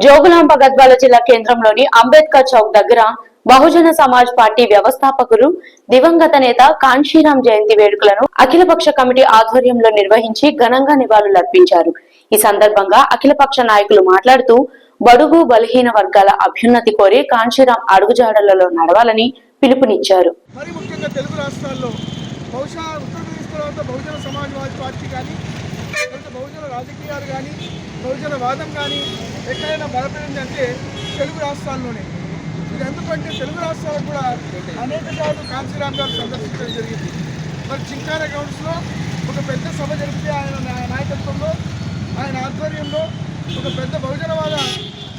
జోగులాంబ గద్వాల జిల్లా కేంద్రంలోని అంబేద్కర్ చౌక్ దగ్గర బహుజన సమాజ్ పార్టీ వ్యవస్థాపకులు దివంగత నేత కాంశీరాం జయంతి వేడుకలను అఖిలపక్ష కమిటీ ఆధ్వర్యంలో నిర్వహించి ఘనంగా నివాళులర్పించారు ఈ సందర్భంగా అఖిలపక్ష నాయకులు మాట్లాడుతూ బడుగు బలహీన వర్గాల అభ్యున్నతి కోరి కాంశీరాం అడుగుజాడలలో నడవాలని పిలుపునిచ్చారు. మరి ముఖ్యంగా తెలుగు రాష్ట్రాల్లో బహుశా ఉత్తరప్రదేశ్ తర్వాత బహుజన సమాజ్వాదీ పార్టీ కానీ బహుజన రాజకీయాలు కానీ బహుజన వాదం కానీ ఎక్కడైనా బలపడిందంటే తెలుగు రాష్ట్రాల్లోనే. ఇది ఎందుకంటే తెలుగు రాష్ట్రాలకు కూడా అనేక సార్లు కాంశీరామ్ గారు సందర్శించడం జరిగింది. మరి చింకార గౌడ్స్లో ఒక పెద్ద సభ జరిపితే ఆయన నాయకత్వంలో ఆయన ఆధ్వర్యంలో ఒక పెద్ద బహుజనవాద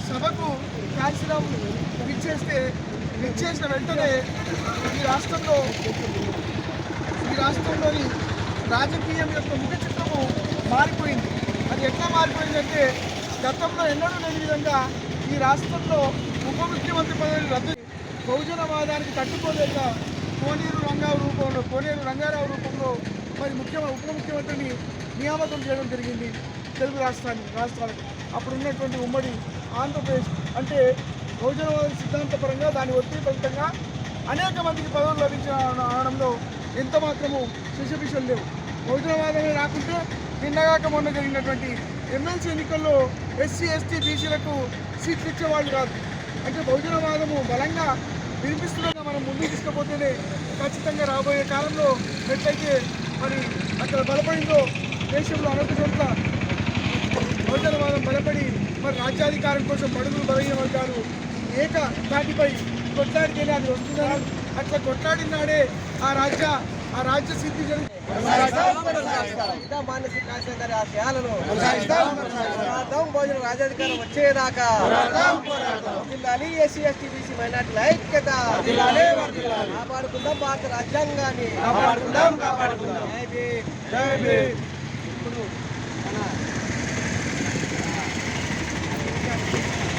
సభకు కాంశీరామ్ విచ్చేస్తే విచ్చేసిన వెంటనే ఈ రాష్ట్రంలో ఈ రాష్ట్రంలోని రాజకీయం యొక్క ముఖ చిత్రము మారిపోయింది. అది ఎట్లా మారిపోయిందంటే గతంలో ఎన్నడూ లేని విధంగా ఈ రాష్ట్రంలో ఉప ముఖ్యమంత్రి పదవిని రద్దు బహుజనవాదానికి తట్టుకోలేక కోనేరు రంగారావు రూపంలో కోనేరు రంగారావు రూపంలో మరి ముఖ్యమంత్రి ఉప ముఖ్యమంత్రిని నియామకం చేయడం జరిగింది తెలుగు రాష్ట్రాన్ని రాష్ట్రాలకు. అప్పుడు ఉన్నటువంటి ఉమ్మడి ఆంధ్రప్రదేశ్ అంటే బహుజనవాద సిద్ధాంతపరంగా దాని ఒత్తిడి ఫలితంగా అనేక మందికి పదవులు లభించిన అనడంలో ఎంత మాత్రము శిశుభిషలు లేవు. బహుజనవాదమే రాకుంటే నిన్నగాక మొన్న జరిగినటువంటి ఎమ్మెల్సీ ఎన్నికల్లో ఎస్సీ ఎస్టీ బీసీలకు సీట్లు ఇచ్చేవాళ్ళు కాదు. అంటే బహుజనవాదము బలంగా వినిపిస్తుండగా మనం ముందుకు తీసుకుపోతేనే ఖచ్చితంగా రాబోయే కాలంలో ఎట్లయితే మరి అక్కడ బలపడిందో దేశంలో అనంత చోట్ల బహుజనవాదం బలపడి మరి రాజ్యాధికారం కోసం బడుగులు బలహీన వర్గాలు ఏక దాటిపై కొట్లాడితేనే అది వస్తుందని అట్లా కొట్లాడినాడే ఆ రాజ్య ఆ రాజ్య సిద్ధి ఆశయాలను భోజన రాజాధికారం వచ్చేదాకా. జిల్లాలి ఎస్సీ ఎస్టీ బీసీ మైనార్టీల ఐక్యత. కాపాడుకుందాం భారత రాజ్యాంగాన్ని. కాపాడుకుందాం కాపాడుకుందాం.